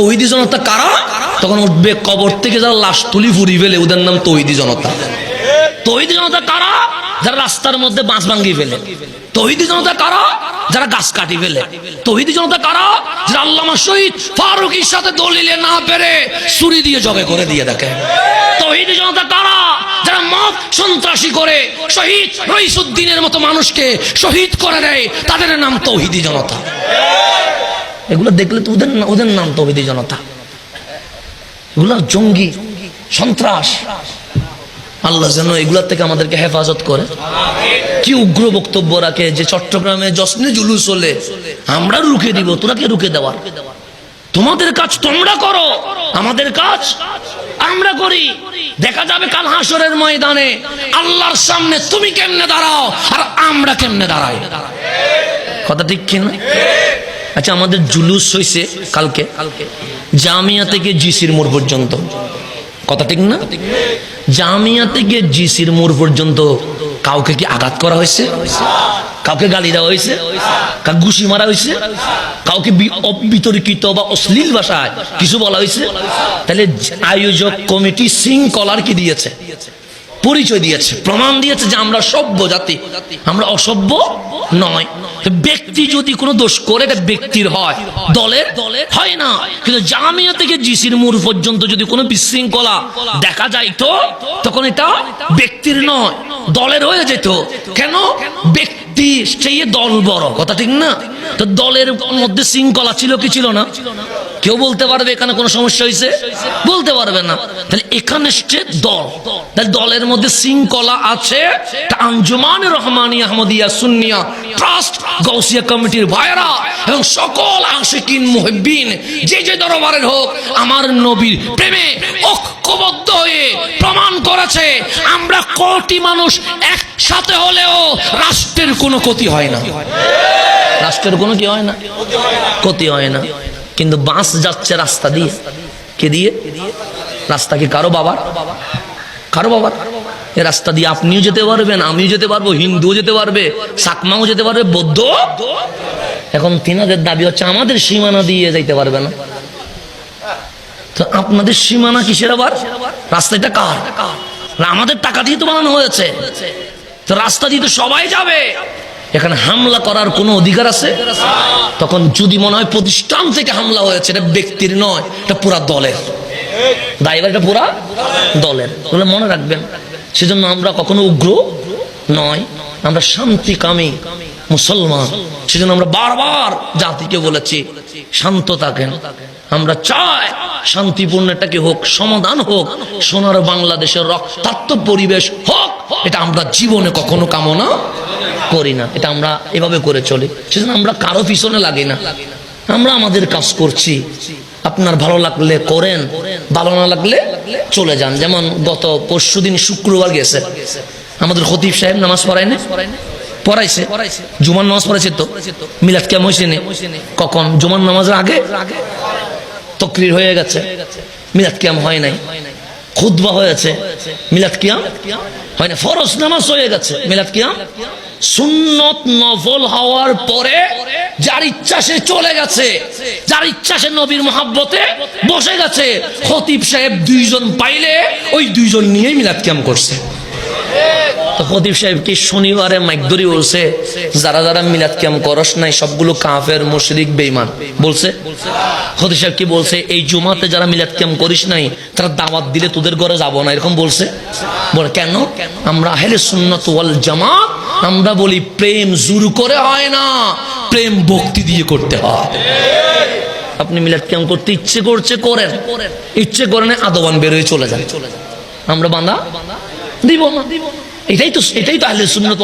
তহিদি জনতা কারা? তখন উঠবে কবর থেকে যারা লাশ তুলি ফুরি ফেলে, ওদের নাম তহিদি জনতা। তহিদি জনতা কারা? যারা রাস্তার মধ্যে বাঁশ ভাঙ্গি ফেলে। তহিদি জনতা কারা? যারা গাছ কাটি ফেলে। তহিদি জনতা কারা? যারা আল্লামা শহীদ ফারুকির সাথে দলিলে না পেরে ছুরি দিয়ে জগে করে দিয়ে দেখে। তহিদি জনতা কারা? যারা মত সন্ত্রাসী করে, শহীদ রইসুদ্দিনের মতো মানুষকে শহীদ করে দেয়, তাদের নাম তৌহিদি জনতা। এগুলো দেখলে তো ওদের ওদের নাম তৌহিদি জনতা এগুলো জঙ্গি, সন্ত্রাস। আল্লাহ যেন এগুলার থেকে আমাদেরকে হেফাজত করে। কি উগ্র বক্তব্য রাখে যে চট্টগ্রামে জশ্নে জুলুস হলে আমরা রুখে দিব, তোরা কে রুখে দেওয়ার? তোমাদের কাজ তোমরা করো, আমাদের কাজ আমরা করি। দেখা যাবে কাল হাসরের ময়দানে আল্লাহর সামনে তুমি কেমনে দাঁড়াও আর আমরা কেমনে দাঁড়াই? কথা ঠিক কিনা? আচ্ছা আমাদের জুলুস হয়েছে কালকে। জামিয়া থেকে জিসির মোড় পর্যন্ত। কথা ঠিক না? জামিয়া থেকে জিসির মোড় পর্যন্ত কাউকে কি আঘাত করা হয়েছে? কাউকে গালি দেওয়া হয়েছে? কাউকে ঘুষি মারা হয়েছে? কাউকে বি- অবিতর্কিত বা অশ্লীল ভাষায় কিছু বলা হয়েছে? তাহলে আয়োজক কমিটি শৃঙ্খলার কি দিয়েছে? পরিচয় দিয়েছে, প্রমাণ দিয়েছে যে আমরা সভ্য জাতি, আমরা অসভ্য নয়। ব্যক্তি যদি কোনো দোষ করে, এটা ব্যক্তির হয়। দলের দলের হয় না। কিন্তু জামিয়া থেকে জিসির মূর পর্যন্ত যদি কোনো বিশৃঙ্খলা দেখা যাইতো, তখন এটা ব্যক্তির নয়, দলের হয়ে যেত। কেন? ব্যক্তি সেই দল বড়। কথা ঠিক না? তো দলের মধ্যে শৃঙ্খলা ছিল কি ছিল না? কেউ বলতে পারবে এখানে কোনো সমস্যা হয়েছে? বলতে পারবে না। তাহলে এখানে সে দল। তাহলে দলের মধ্যে শৃঙ্খলা আছে। আঞ্জুমান রহমানি আহমদিয়া ট্রাস্ট গৌসিয়া কমিটির ভাইরা এবং সকল আশিকিন মুহিবিন যে যে দরবারের হোক, আমার নবীর প্রেমে ঐক্যবদ্ধ হয়ে প্রমাণ করেছে আমরা কোটি মানুষ একসাথে হলেও রাষ্ট্রের কোনো ক্ষতি হয় না। রাষ্ট্রের কোনো কি হয় না? ক্ষতি হয় না। কিন্তু বাস যাচ্ছে রাস্তা দিয়ে। কে দিয়ে? রাস্তা কি কারও বাবার? কারও বাবার? এ রাস্তা দিয়ে আপনিও যেতে পারবেন, আমিও যেতে পারব, হিন্দুও যেতে পারবে, সাকমাও যেতে পারবে, বৌদ্ধ? এখন তিনাদের দাবি হচ্ছে আমাদের সীমানা দিয়ে যাইতে পারবে না। তো আপনাদের সীমানা কিসের আবার? রাস্তাটা কার? আমাদের টাকা দিয়ে তো বানানো হয়েছে। তো রাস্তা দিয়ে তো সবাই যাবে। এখানে হামলা করার কোনো অধিকার আছে? তখন যদি মনে হয় প্রতিষ্ঠান থেকে হামলা হয়েছে, এটা ব্যক্তির নয়, এটা পুরা দলের। দায়বার এটা পুরা দলের। বলে মনে রাখবেন, সেজন্য আমরা কখনো উগ্র নয়, আমরা শান্তিকামী। মুসলমান। সেজন্য আমরা বারবার জাতিকে বলেছি, শান্ত থাকেন। আমরা চাই শান্তিপূর্ণ এটাকে হোক, সমাধান হোক, সোনার বাংলাদেশের রক্তাক্ত পরিবেশ হোক। এটা আমরা জীবনে কখনো কামনা করি না। এটা আমরা এভাবে করে চলি। সেজন্য আমরা কারও পিছনে লাগি না। আমরা আমাদের কাজ করছি। আপনার ভালো লাগলে করেন, ভালো না লাগলে চলে যান। যেমন গত পরশু দিন শুক্রবার গেছে। আমাদের খতিব সাহেব নামাজ পড়ায়নি? পড়াইছে। জুমার নামাজ পড়াইছে তো। মিলাদ কেমন হয়েছে কখন? জুমার নামাজের আগে? তকরির হয়ে গেছে। মিলাদ কিয়াম হয় নাই। খুদবা হয়েছে। মিলাদ কিয়াম হয় না নামাজ হয়ে গেছে। মিলাদ কিয়াম সুন্নত নফল হওয়ার পরে যার ইচ্ছা সে চলে গেছে। যার ইচ্ছা সে নবীর মহাব্বতে বসে গেছে। খতিব সাহেব দুইজন পাইলে ওই দুইজন নিয়েই মিলাদ কিয়াম করছে। সাহেব শনিবারে যারা যারা সবগুলো করিস নাই, তারা দাওয়াত দিলে তোদের ঘরে না? আমরা বলি প্রেম জোর করে হয় না, প্রেম ভক্তি দিয়ে করতে হয়। আপনি মিলাদ কিয়াম করতে ইচ্ছে করছে, করেন। ইচ্ছে করেন আদবান বেরোয় চলে যান। আমরা বান্দা? দিব না। এটাই তো এটাই তো আহলে সুন্নত